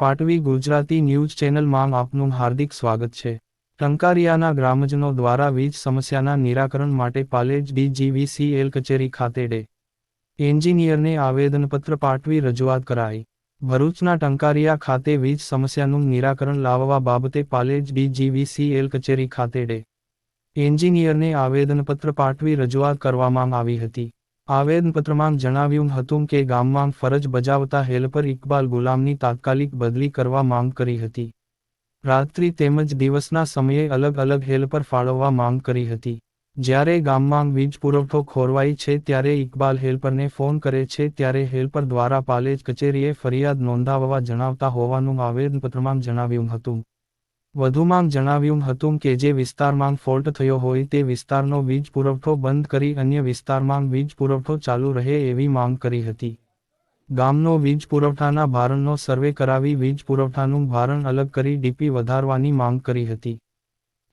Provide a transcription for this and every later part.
પાટવી Gujarati news ચેનલમાં આપનું હાર્દિક સ્વાગત છે. ટંકારિયાના ગ્રામજનો દ્વારા વીજ સમસ્યાના નિરાકરણ માટે પાલેજ ડીજીવીસીએલ કચેરી ખાતે ડે. એન્જિનિયરને આવેદનપત્ર પાઠવી રજૂઆત કરાઈ. ભરૂચના ટંકારિયા ખાતે વીજ સમસ્યાનું નિરાકરણ લાવવા બાબતે પાલેજ ડીજીવીસીએલ કચેરી ખાતે ડે. એન્જિનિયરને આવેદનપત્ર પાઠવી રજૂઆત કરવામાં આવી હતી. આવેદનપત્રમાં જણાવ્યું હતું કે ગામમાં ફરજ બજાવતા હેલ્પર ઇકબાલ ગુલામની તાત્કાલિક બદલી કરવા માંગ કરી હતી. રાત્રિ તેમજ દિવસના સમયે અલગ અલગ હેલ્પર ફાળવવા માંગ કરી હતી. જ્યારે ગામમાં વીજ પુરવઠો ખોરવાઈ છે ત્યારે ઇકબાલ હેલ્પરને ફોન કરે છે ત્યારે હેલ્પર દ્વારા પાલેજ કચેરીએ ફરિયાદ નોંધાવવા જણાવતા હોવાનું આવેદનપત્રમાં જણાવ્યું હતું. વધુમાં જણાવ્યું હતું કે જે વિસ્તારમાં ફોલ્ટ થયો હોય તે વિસ્તારનો વીજ પુરવઠો બંધ કરી અન્ય વિસ્તારમાં વીજ પુરવઠો ચાલુ રહે એવી માંગ કરી હતી. ગામનો વીજ પુરવઠાના ભારણનો સર્વે કરાવી વીજ પુરવઠાનું ભારણ અલગ કરી ડીપી વધારવાની માંગ કરી હતી.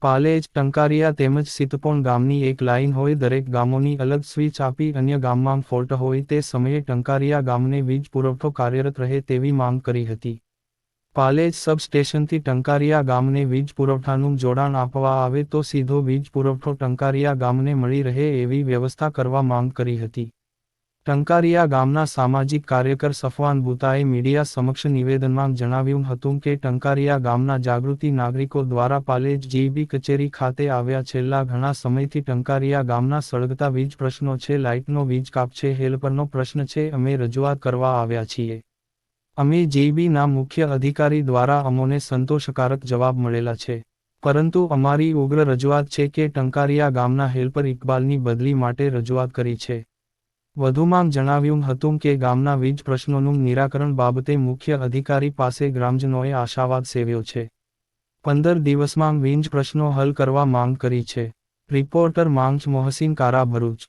પાલેજ, ટંકારિયા તેમજ સિતપોણ ગામની એક લાઇન હોય દરેક ગામોની અલગ સ્વિચ આપી અન્ય ગામમાં ફોલ્ટ હોય તે સમયે ટંકારિયા ગામને વીજ પુરવઠો કાર્યરત રહે તેવી માંગ કરી હતી. પાલેજ સબસ્ટેશનથી ટંકારિયા ગામને વીજ પુરવઠાનું જોડાણ આપવા આવે તો સીધો વીજ પુરવઠો ટંકારિયા ગામને મળી રહે એવી વ્યવસ્થા કરવા માંગ કરી હતી. ટંકારિયા ગામના સામાજિક કાર્યકર સફવાન બુતાએ મીડિયા સમક્ષ નિવેદનમાં જણાવ્યું હતું કે ટંકારિયા ગામના જાગૃતિ નાગરિકો દ્વારા પાલેજ જીબી કચેરી ખાતે આવ્યા છેલ્લા ઘણા સમયથી ટંકારિયા ગામના સળગતા વીજ પ્રશ્નો છે, લાઇટનો વીજ કાપ છે, હેલ્પરનો પ્રશ્ન છે, અમે રજૂઆત કરવા આવ્યા છીએ. અમે જેબીના મુખ્ય અધિકારી દ્વારા અમોને સંતોષકારક જવાબ મળેલા છે. પરંતુ અમારી ઉગ્ર રજૂઆત છે કે ટંકારિયા ગામના હેલ્પર ઇકબાલની બદલી માટે રજૂઆત કરી છે. વધુમાં જણાવ્યું હતું કે ગામના વીજ પ્રશ્નોનું નિરાકરણ બાબતે મુખ્ય અધિકારી પાસે ગ્રામજનોએ આશાવાદ સેવ્યો છે. પંદર દિવસમાં વીજ પ્રશ્નો હલ કરવા માંગ કરી છે. રિપોર્ટર માંગ મોહસિન કારા ભરૂચ